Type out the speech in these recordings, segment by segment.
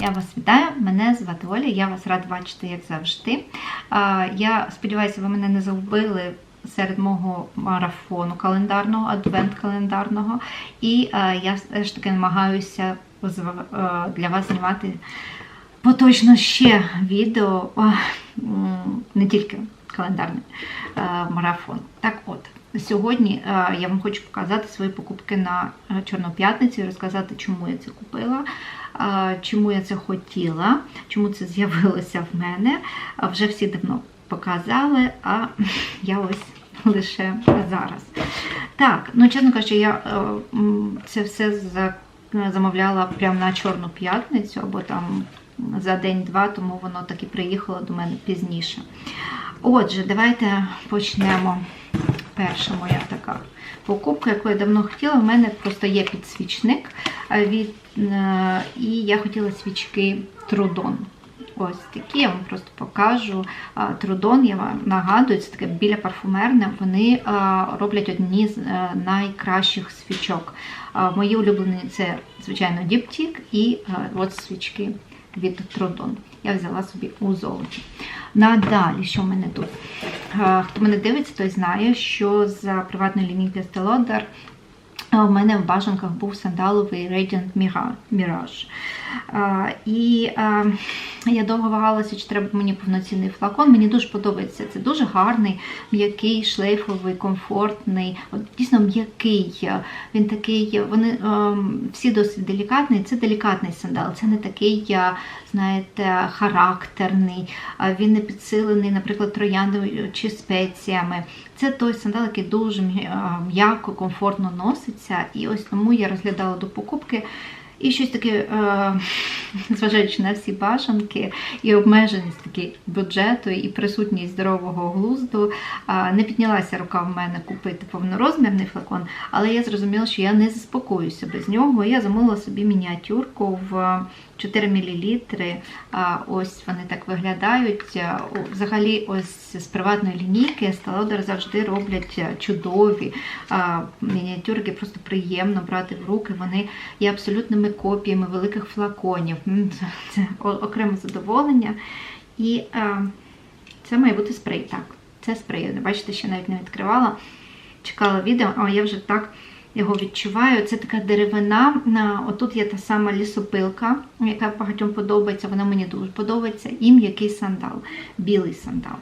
Я вас вітаю, мене звати Оля, я вас рада бачити, як завжди. Я сподіваюся, ви мене не загубили серед мого марафону календарного, адвент-календарного. І я все ж таки намагаюся для вас знімати поточно ще відео, не тільки календарний марафон. Так от. Сьогодні е, я вам хочу показати свої покупки на е, Чорну п'ятницю і розказати, чому я це купила, е, чому я це хотіла, чому це з'явилося в мене. А Вже всі давно показали, а я ось лише зараз. Так, ну чесно кажучи, я е, це все за- замовляла прямо на Чорну п'ятницю або там за день-два, тому воно так і приїхало до мене пізніше. Отже, давайте почнемо. Перша моя така покупка, яку я давно хотіла. У мене просто є підсвічник від, е, і я хотіла свічки Трудон. Ось такі, я вам просто покажу. Трудон, я вам нагадую, це таке біля парфумерне. Вони роблять одні з е, найкращих свічок. Мої улюблені це, звичайно, Діптік і е, от свічки від Трудон. Я взяла собі у золоті. Надалі, що в мене тут? Хто мене дивиться, той знає, що за приватної лінійки Стелодар у мене в бажанках був сандаловий Radiant Mirage. І я довго вагалася, чи треба мені повноцінний флакон. Мені дуже подобається. Це дуже гарний, м'який, шлейфовий, комфортний, дійсно м'який. Він такий, вони всі досить делікатні. Це делікатний сандал, це не такий, знаєте, характерний, він не підсилений, наприклад, трояндою чи спеціями. Це той сандал, який дуже м'яко, комфортно носиться. І ось тому я розглядала до покупки. І щось таке, е, зважаючи на всі бажанки і обмеженість таки бюджету і присутність здорового глузду, е, не піднялася рука в мене купити повнорозмірний флакон, але я зрозуміла, що я не заспокоюся без нього. Я замовила собі мініатюрку в 4 мл. Ось вони так виглядають. Е, Взагалі, ось з приватної лінійки Lauder завжди роблять е, чудові мініатюрки, просто приємно брати в руки. Вони є абсолютними копіями великих флаконів. Це, окреме задоволення. І а, це має бути спрей. Так, це спрей. Бачите, ще навіть не відкривала. Чекала відео, а я вже так його відчуваю. Це така деревина. Отут є та сама лісопилка, яка багатьом подобається. Вона мені дуже подобається. І м'який сандал, білий сандал.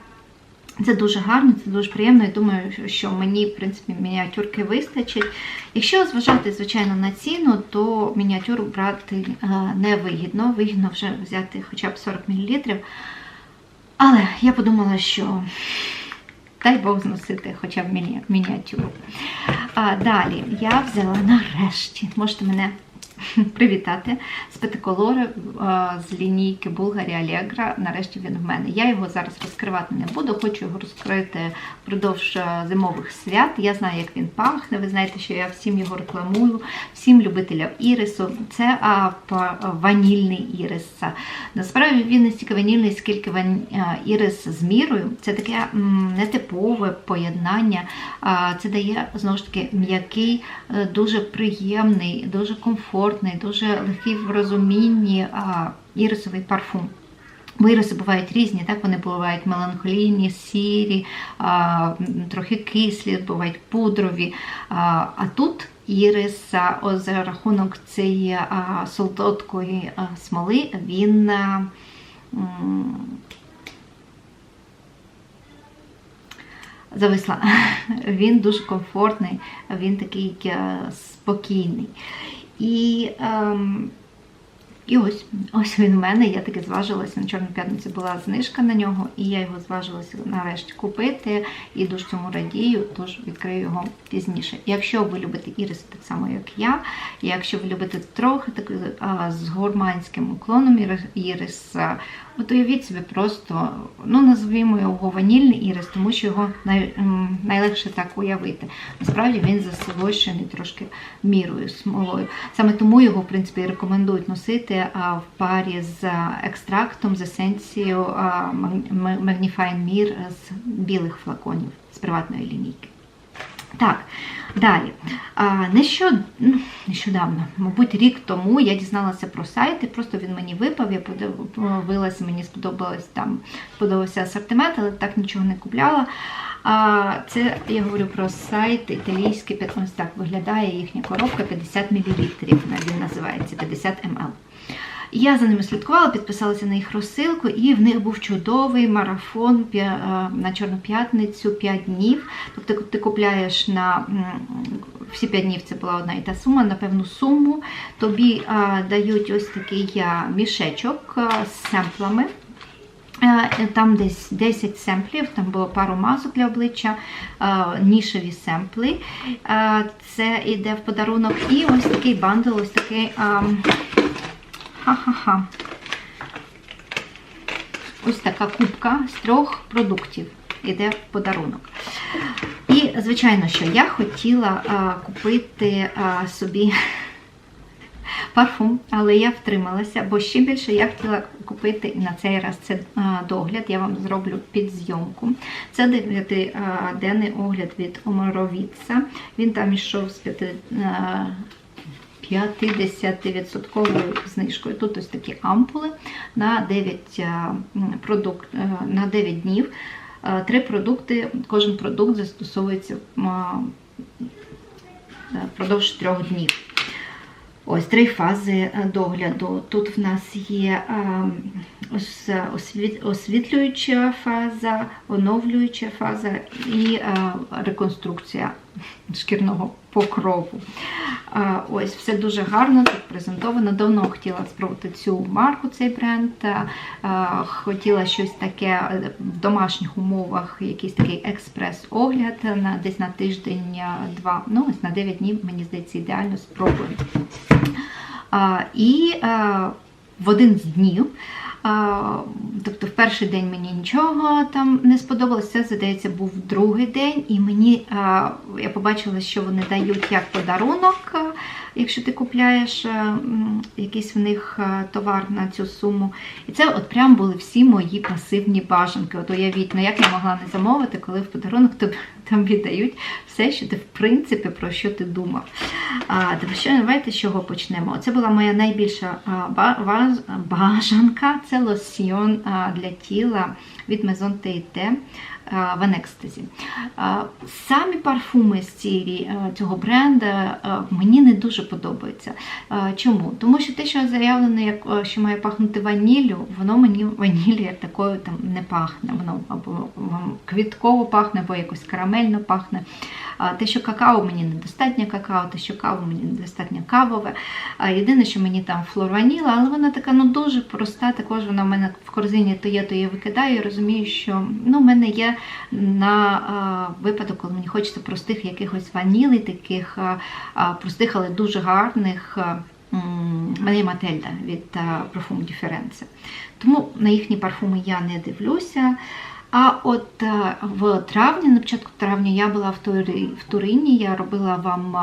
Це дуже гарно, це дуже приємно. Я думаю, що мені, в принципі, мініатюрки вистачить. Якщо зважати, звичайно, на ціну, то мініатюру брати е, не вигідно. Вигідно вже взяти хоча б 40 мл. Але я подумала, що дай Бог зносити хоча б міні- мініатюру. А, далі я взяла нарешті, можете мене привітати з петиколори з лінійки Bulgari Allegra. Нарешті він в мене. Я його зараз розкривати не буду, хочу його розкрити впродовж е, зимових свят. Я знаю, як він пахне. Ви знаєте, що я всім його рекламую, всім любителям ірису. Це ванільний ірис. Насправді він не стільки ванільний, скільки ван... ірис з мірою. Це таке нетипове поєднання. Це дає знову ж таки м'який, е, дуже приємний, дуже комфортний, дуже легкий в розумінні а, ірисовий парфум. Бо іриси бувають різні, так вони бувають меланхолійні, сірі, а, трохи кислі, бувають пудрові. А, а тут ірис а, за рахунок цієї а, солодкої а, смоли, він а, зависла. Він дуже комфортний, він такий е, спокійний. І, ем, і ось, ось він в мене. Я таки зважилася на Чорну п'ятницю була знижка на нього, і я його зважилася нарешті купити. І дуже цьому радію, тож відкрию його пізніше. Якщо ви любите ірис так само, як я, якщо ви любите трохи так, а, з гурманським уклоном ірис- от уявіть собі просто, ну назвімо його ванільний ірис, тому що його най, найлегше так уявити. Насправді він засолощений трошки мірою, смолою. Саме тому його, в принципі, рекомендують носити в парі з екстрактом, з есенцією Magnifying Mir з білих флаконів з приватної лінійки. Так, далі. Ну, нещодавно, мабуть, рік тому я дізналася про сайт, і просто він мені випав, я подивилася, мені сподобалось там, сподобався асортимент, але так нічого не купляла. Це я говорю про сайт італійський, ось так виглядає їхня коробка 50 мл. Він називається 50 мл. Я за ними слідкувала, підписалася на їх розсилку, і в них був чудовий марафон на Чорну п'ятницю 5 днів. Тобто ти купляєш на всі 5 днів це була одна і та сума, на певну суму. Тобі дають ось такий мішечок з семплами. Там десь 10 семплів, там було пару масок для обличчя, нішеві семпли. Це йде в подарунок. І ось такий бандл, ось такий. Ха-ха-ха. Ось така кубка з трьох продуктів іде в подарунок. І, звичайно, що я хотіла а, купити а, собі парфум, але я втрималася, бо ще більше я хотіла купити на цей раз це а, догляд, я вам зроблю під зйомку. Це 9-денний огляд від Омаровіца. Він там ішов з 5 50% знижкою. Тут ось такі ампули на 9 е, продукт, е, на 9 днів. Е, три продукти, кожен продукт застосовується впродовж трьох днів. Ось три фази догляду. Тут в нас є освітлююча фаза, оновлююча фаза і реконструкція шкірного покрову. Ось, все дуже гарно, тут презентовано. Давно хотіла спробувати цю марку, цей бренд. Хотіла щось таке в домашніх умовах, якийсь такий експрес-огляд на десь на тиждень-два. Ну, ось на 9 днів, мені здається, ідеально спробую. І в один з днів. Тобто в перший день мені нічого там не сподобалося, це, здається, був другий день, і мені я побачила, що вони дають як подарунок, якщо ти купляєш якийсь в них товар на цю суму. І це от прям були всі мої пасивні бажанки. От уявіть, ну як я могла не замовити, коли в подарунок тобі там віддають все, що ти, в принципі, про що ти думав. А, Давайте з чого почнемо. Це була моя найбільша бажанка це лосьйон для тіла від Maison T&T в Анекстазі. Самі парфуми з цієї, цього бренду мені не дуже подобаються. Чому? Тому що те, що заявлено, що має пахнути ваніллю, воно мені ваніллю як такою там не пахне. Воно або квітково пахне, або якось карамельно пахне. Те, що какао мені недостатньо какао, те, що каву мені недостатньо кавове. Єдине, що мені там флорваніла, але вона така ну дуже проста. Також вона в мене в корзині то є, то я викидаю. розумію, що ну, в мене є на випадок, коли мені хочеться простих якихось ванілей, таких простих, але дуже гарних. Мене Мательда від Parfum Difference. Тому на їхні парфуми я не дивлюся. А от в травні, на початку травня, я була в Турині, я робила вам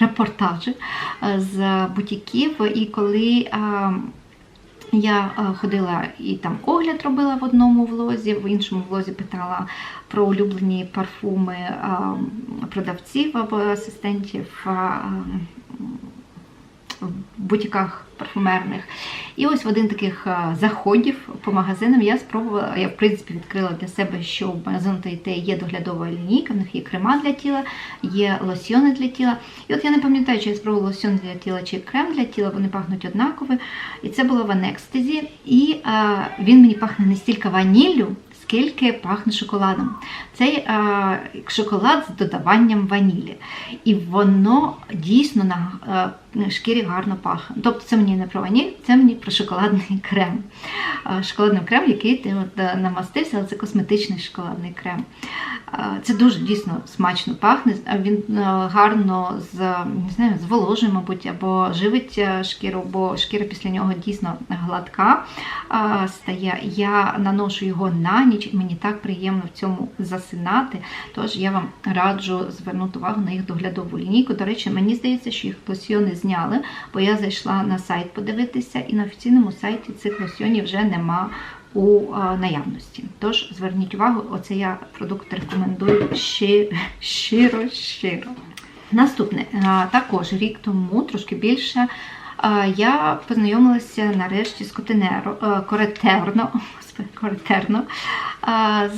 репортажі з бутіків, і коли я е, ходила і там огляд робила в одному влозі, в іншому влозі питала про улюблені парфуми продавців або асистентів в бутіках парфумерних. І ось в один таких заходів по магазинам я спробувала, я в принципі відкрила для себе, що в магазин ТТ є доглядова лінійка, в них є крема для тіла, є лосьйони для тіла. І от я не пам'ятаю, чи я спробувала лосьйон для тіла чи крем для тіла, вони пахнуть однаково. І це було в Анекстезі. І а, він мені пахне не стільки ваніллю, скільки пахне шоколадом. Цей а, шоколад з додаванням ванілі. І воно дійсно на шкірі гарно пахне. Тобто це мені не про ваніль, це мені про шоколадний крем. Шоколадний крем, який ти от, намастився, але це косметичний шоколадний крем. Це дуже дійсно смачно пахне. Він гарно з, не знаю, зволожує, мабуть, або живить шкіру, бо шкіра після нього дійсно гладка стає. Я наношу його на ніч ніч, мені так приємно в цьому засинати. Тож я вам раджу звернути увагу на їх доглядову лінійку. До речі, мені здається, що їх лосьйони зняли, бо я зайшла на сайт подивитися, і на офіційному сайті цих лосьйонів вже нема у наявності. Тож зверніть увагу, оце я продукт рекомендую щи- щиро, щиро. Наступне, також рік тому, трошки більше, я познайомилася нарешті з Котенеро, е, Коретерно, Коретерно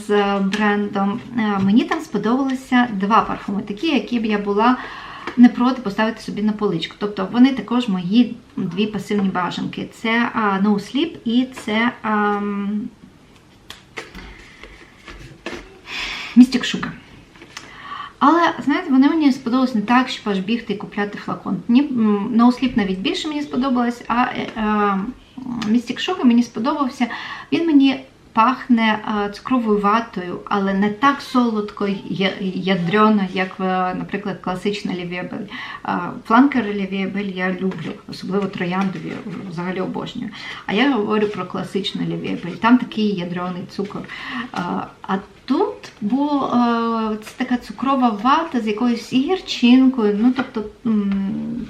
з брендом. Мені там сподобалися два парфуми, такі, які б я була не проти поставити собі на поличку. Тобто вони також мої дві пасивні бажанки. Це а, No Sleep і це ам, Mystic Sugar. Але, знаєте, вони мені сподобались не так, щоб аж бігти і купляти флакон. No Sleep навіть більше мені сподобалось, а е, е, Mystic Sugar мені сподобався. Він мені пахне е, цукровою ватою, але не так солодко ядрено, як, е, наприклад, класична лівєбель. Фланкер лівєбель я люблю, особливо трояндові, взагалі обожнюю. А я говорю про класичну лівєбель. Там такий ядрений цукор. Е, А тут е, це така цукрова вата з якоюсь і гірчинкою, ну тобто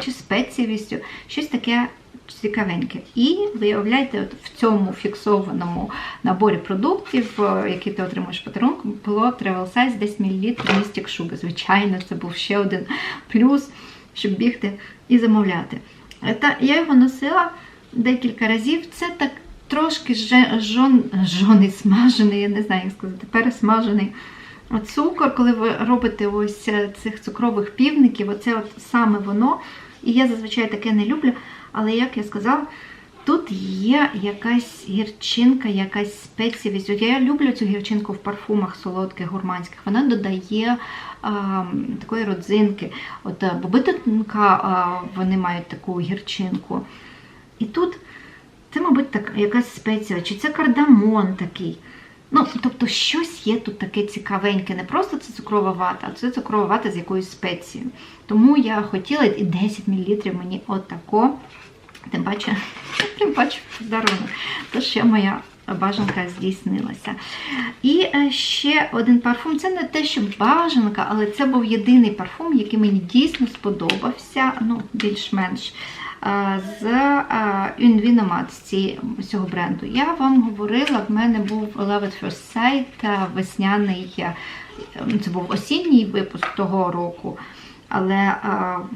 чи спецієвістю, щось таке цікавеньке. І виявляєте, от в цьому фіксованому наборі продуктів, е, які ти отримуєш подарунком, було travel size 10 мл Mystic Sugar. Звичайно, це був ще один плюс, щоб бігти і замовляти. Е, Та я його носила декілька разів. Це так трошки жон, жоний, смажений, я не знаю, як сказати, пересмажений цукор, коли ви робите ось е, цих цукрових півників, оце от саме воно. І я зазвичай таке не люблю. Але як я сказала, тут є якась гірчинка, якась спецієвість. От я люблю цю гірчинку в парфумах солодких, гурманських. Вона додає а, такої родзинки. От е, боби вони мають таку гірчинку. І тут це, мабуть, так, якась спеція, чи це кардамон такий. Ну, тобто, щось є тут таке цікавеньке. Не просто це цукрова вата, а це цукрова вата з якоюсь спецією. Тому я хотіла і 10 мл мені отако. Тим паче, тим паче подарунок. То ще моя бажанка здійснилася. І е, ще один парфум. Це не те, що бажанка, але це був єдиний парфум, який мені дійсно сподобався. Ну, більш-менш. е, З Unvinomat з цього бренду. Я вам говорила, в мене був Love at First Sight, е, весняний, е, це був осінній випуск того року. Але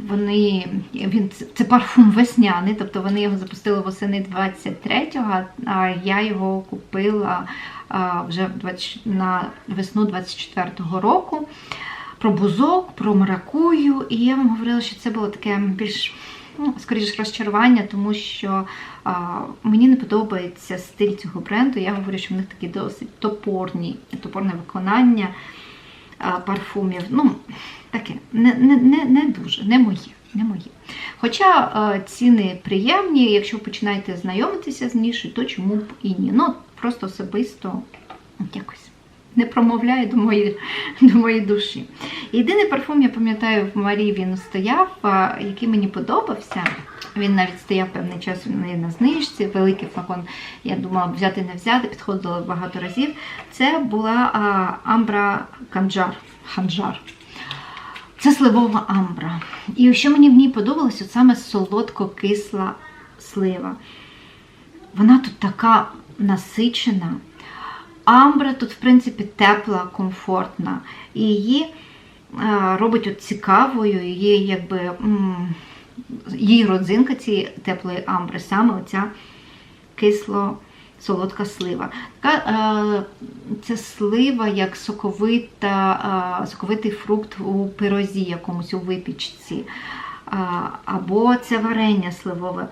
вони він це- парфум весняний, тобто вони його запустили восени 23-го, а я його купила вже 20 на весну 24-го року. Про бузок, про маракую. І я вам говорила, що це було таке більш ну, скоріше розчарування, тому що а, мені не подобається стиль цього бренду. Я говорю, що в них такі досить топорні, топорне виконання парфумів. Ну, таке, не, не, не, не дуже, не моє. Не мої. Хоча е, ціни приємні, якщо починаєте знайомитися з нішою, то чому б і ні. Ну, просто особисто якось не промовляє до моєї, до моєї душі. Єдиний парфум, я пам'ятаю, в Марі він стояв, який мені подобався. Він навіть стояв певний час у неї на знижці, великий флакон. Я думала взяти не взяти, підходила багато разів. Це була а, Амбра Канджар. Ханджар. Це сливова амбра. І що мені в ній подобалось, от саме солодко-кисла слива. Вона тут така насичена. Амбра тут, в принципі, тепла, комфортна. І її е, робить от цікавою, її якби. Її родзинка цієї теплої амбри, саме оця кисло солодка слива. Така, це слива як соковита, е, соковитий фрукт у пирозі якомусь у випічці. Е, або це варення сливове.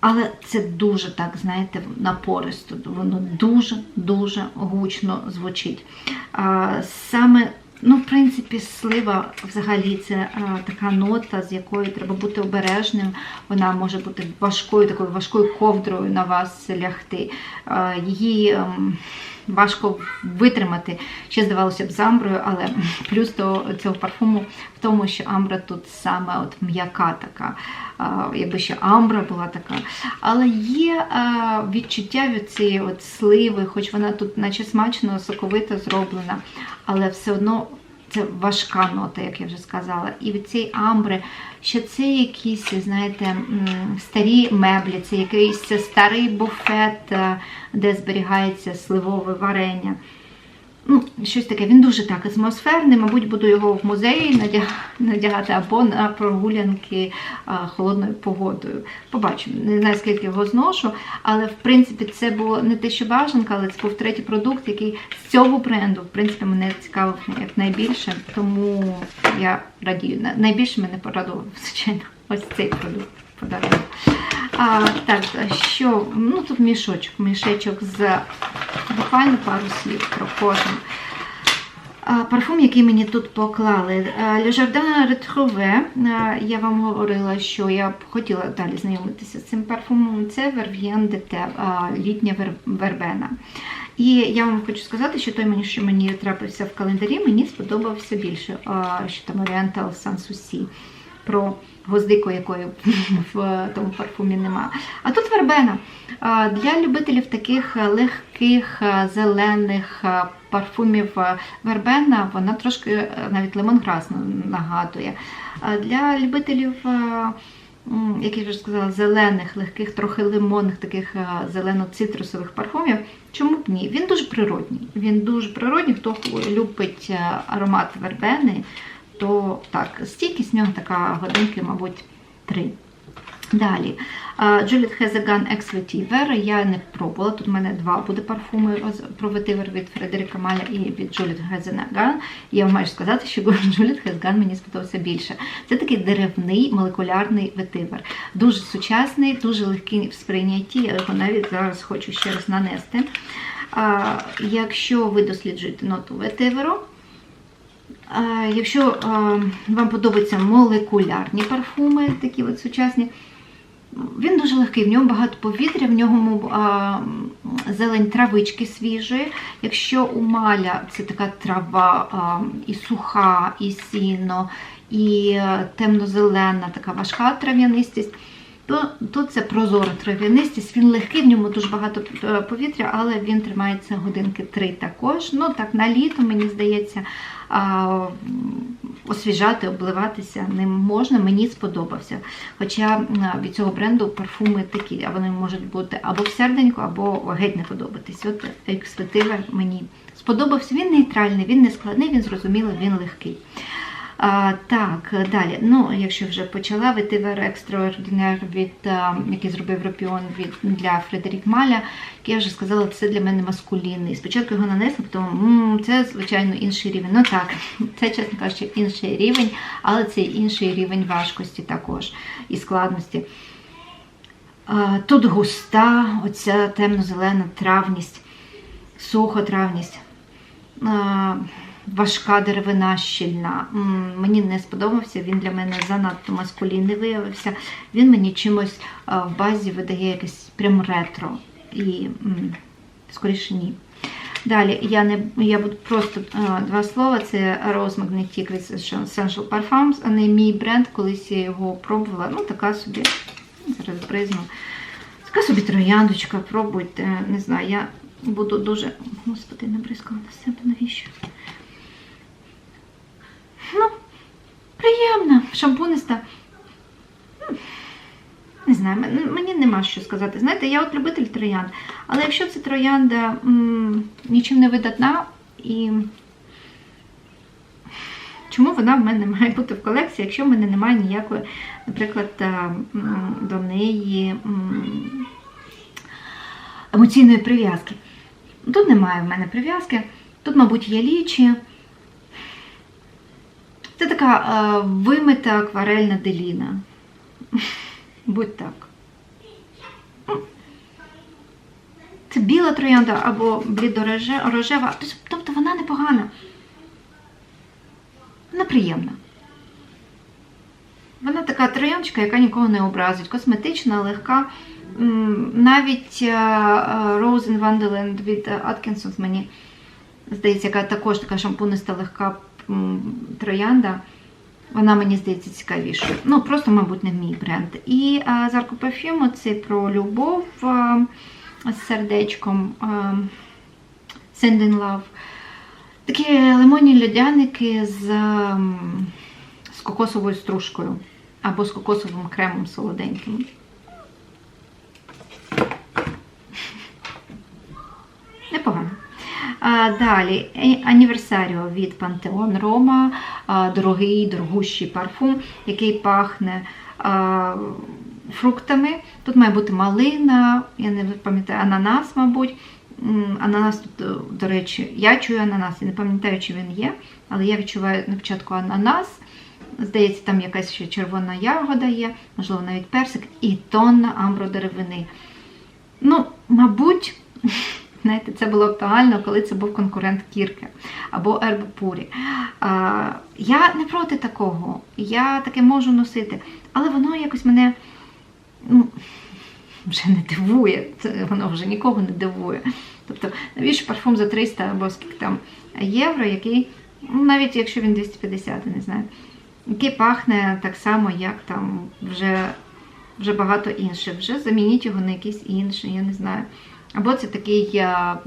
Але це дуже так, знаєте, напористо. Воно дуже-дуже гучно звучить. А, Саме, ну, в принципі, слива взагалі це а, така нота, з якою треба бути обережним. Вона може бути важкою, такою важкою ковдрою на вас лягти. А, Її ем, важко витримати. Ще здавалося б з амброю, але плюс до цього парфуму в тому, що амбра тут саме от м'яка така. Якби ще амбра була така. Але є відчуття від цієї от сливи, хоч вона тут наче смачно, соковито зроблена, але все одно це важка нота, як я вже сказала. І від цієї амбри, що це якісь, знаєте, старі меблі, це якийсь старий буфет, е, де зберігається сливове варення. Ну, щось таке. Він дуже так атмосферний. Мабуть, буду його в музеї надягати або на прогулянки холодною погодою. Побачимо. Не знаю, скільки його зношу, але в принципі це було не те, що бажанка, але це був третій продукт, який з цього бренду, в принципі, мене цікавив як найбільше. Тому я радію. Найбільше мене порадував, звичайно, ось цей продукт. Подарунок. А, так, що? Ну тут мішочок, мішечок з буквально пару слів про кожен. Парфум, який мені тут поклали. Le Jardin Retrouvé. Я вам говорила, що я б хотіла далі знайомитися з цим парфумом. Це Vervienne d'été, е, літня вер- вербена. І я вам хочу сказати, що той що мені трапився в календарі, мені сподобався більше, е, що там Oriental Sanssouci про гвоздику, якої в тому парфумі нема. А тут вербена. Для любителів таких легких, зелених парфумів вербена, вона трошки е, навіть лемонграс нагадує. Для любителів, як я вже сказала, зелених, легких, трохи лимонних, таких зелено-цитрусових парфумів, чому б ні? Він дуже природній. Він дуже природній, хто любить е, аромат вербени, то так, стійкість в нього така годинки, мабуть, три. Далі. Juliet has a Gun Ex Vetiver. Я не пробувала. Тут в мене два буде парфуми про ветивер від Фредерика Маля і від a Gun. Я вам маю сказати, що has Gun мені сподобався більше. Це такий деревний молекулярний ветивер. Дуже сучасний, дуже легкий в сприйнятті. Я його навіть зараз хочу ще раз нанести. Якщо ви досліджуєте ноту ветиверу, Якщо вам подобаються молекулярні парфуми, такі от сучасні, він дуже легкий, в ньому багато повітря, в ньому зелень травички свіжої. Якщо у маля це така трава і суха, і сіно, і е, темно-зелена, така важка трав'янистість, то тут це прозора трав'янистість, він легкий, в ньому дуже багато е, повітря, але він тримається годинки три також. Ну так, на літо, мені здається, освіжати, обливатися ним можна, мені сподобався. Хоча від цього бренду парфуми такі, а вони можуть бути або в або геть не подобатись. От експлетивер мені сподобався. Він нейтральний, він не складний, він зрозумілий, він легкий. А, так, далі. Ну, якщо вже почала ветивер екстраординер від а, який зробив Ропіон від для Фредерік Маля, як я вже сказала, це для мене маскулінний. Спочатку його нанесла, м, це звичайно інший рівень. Ну так, це чесно кажучи, інший рівень, але це інший рівень важкості також і складності. Тут густа, оця темно-зелена травність, сухотравність. Важка деревина щільна. Мені не сподобався, він для мене занадто маскулінний виявився. Він мені чимось в базі видає якесь прям ретро. І скоріше ні. Далі я не я буду просто два слова. Це Rose Magnetic від Essential Parfums, не мій бренд. Колись я його пробувала. Ну, така собі, зараз бризну. Така собі трояндочка, пробуйте. Не знаю, я буду дуже. Господи, не бризкала на себе, навіщо? Ну, приємна, шампуниста. Не знаю, мені нема що сказати. Знаєте, я от любитель троянд. Але якщо це троянда нічим не видатна і. Чому вона в мене має бути в колекції, якщо в мене немає ніякої, наприклад, е, до неї емоційної прив'язки? Тут немає в мене прив'язки. Тут, мабуть, є лічі. Е, вимита акварельна деліна. Будь так. Це біла троянда або блідорожева. Тобто вона непогана. Вона приємна. Вона така трояночка, яка нікого не образить. Косметична, легка. Навіть е, е, Rose in Wonderland від Atkinson мені здається, яка також така шампуниста легка троянда. Вона мені здається цікавішою. Ну, просто, мабуть, не мій бренд. І а, з Arco це про любов з сердечком Send in Love. Такі лимонні льодяники з, з кокосовою стружкою або з кокосовим кремом солоденьким. Непогано. Далі е, Аніверсаріо від Пантеон Рома, дорогий, дорогущий парфум, який пахне фруктами. Тут має бути малина, я не пам'ятаю, ананас, мабуть. Ананас тут, е, до речі, я чую ананас, я не пам'ятаю, чи він є, але я відчуваю на початку ананас. Здається, там якась ще червона ягода є, можливо, навіть персик, і тонна амбродеревини. Ну, мабуть, знаєте, це було актуально, коли це був конкурент Кірки або Ербопурі. Я не проти такого, я таке можу носити, але воно якось мене ну, вже не дивує, воно вже нікого не дивує. Тобто, навіщо парфум за 300 або скільки там євро, який, ну, навіть якщо він 250, я не знаю, який пахне так само, як там вже, вже багато інших. Вже замініть його на якийсь інший, я не знаю. Або це такий а,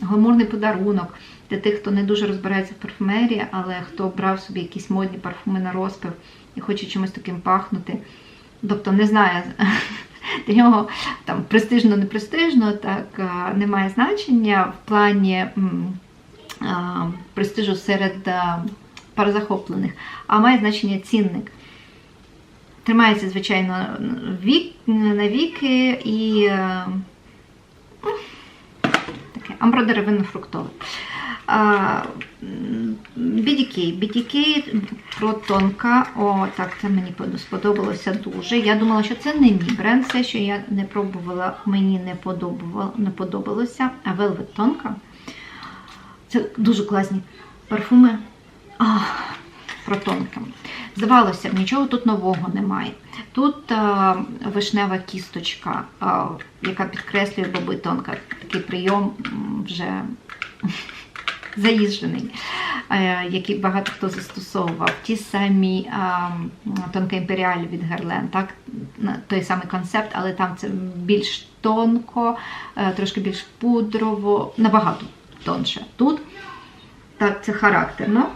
гламурний подарунок для тих, хто не дуже розбирається в парфумерії, але хто брав собі якісь модні парфуми на розпив і хоче чимось таким пахнути. Тобто не знає, для нього там престижно, не престижно, так а, немає значення в плані а, престижу серед а, паразахоплених, а має значення цінник. Тримається, звичайно, вік, на віки і е, ну, таке амбродеревинно-фруктове. BDK. BDK протонка. О, так, це мені сподобалося дуже. Я думала, що це не мій бренд. Все, що я не пробувала, мені не подобало, не подобалося. А Velvet тонка. Це дуже класні парфуми. Ах, протонка. Здавалося б, нічого тут нового немає. Тут а, вишнева кісточка, а, яка підкреслює боби тонка. Такий прийом вже заїжджений, е, який багато хто застосовував. Ті самі а, тонка імперіаль від Герлен, так? той самий концепт, але там це більш тонко, е, трошки більш пудрово, набагато тонше. Тут так, це характерно.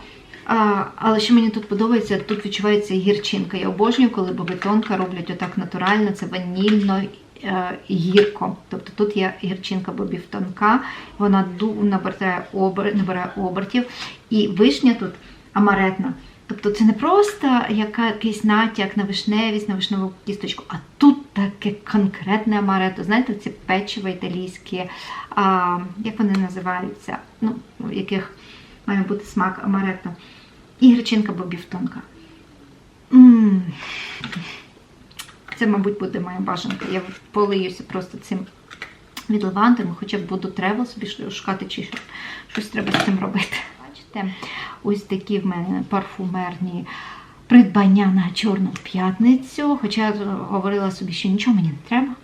А, але що мені тут подобається, тут відчувається гірчинка. Я обожнюю, коли бобетонка роблять отак натурально, це ванільно е, гірко. Тобто тут є гірчинка бобів тонка, вона набирає, обер, набирає обертів. І вишня тут амаретна. Тобто це не просто якийсь натяк на вишневість, на вишневу кісточку, а тут таке конкретне амарето. Знаєте, ці печиво італійські, а, як вони називаються, ну, яких має бути смак амаретто. І гречинка бобів тонка. Це, мабуть, буде моя бажанка. Я полиюся просто цим від лавандами, хоча б буду тревел собі шукати, чи що- щось треба з цим робити. Бачите, ось такі в мене парфумерні придбання на Чорну п'ятницю. Хоча я говорила собі, що нічого мені не треба,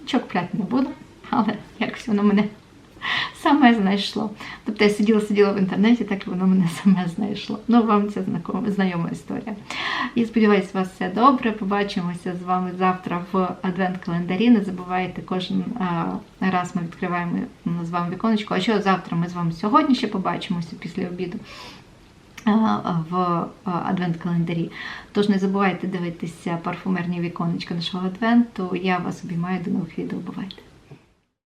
нічого купляти не буду, але якось воно мене саме знайшло. Тобто я сиділа, сиділа в інтернеті, так і воно мене саме знайшло. Ну, вам це знайома історія. І сподіваюся, у вас все добре. Побачимося з вами завтра в адвент-календарі. Не забувайте, кожен раз ми відкриваємо з вами віконечко. А що завтра ми з вами сьогодні ще побачимося після обіду в адвент-календарі. Тож не забувайте дивитися парфумерні віконечка нашого адвенту. Я вас обіймаю до нових відео. Бувайте!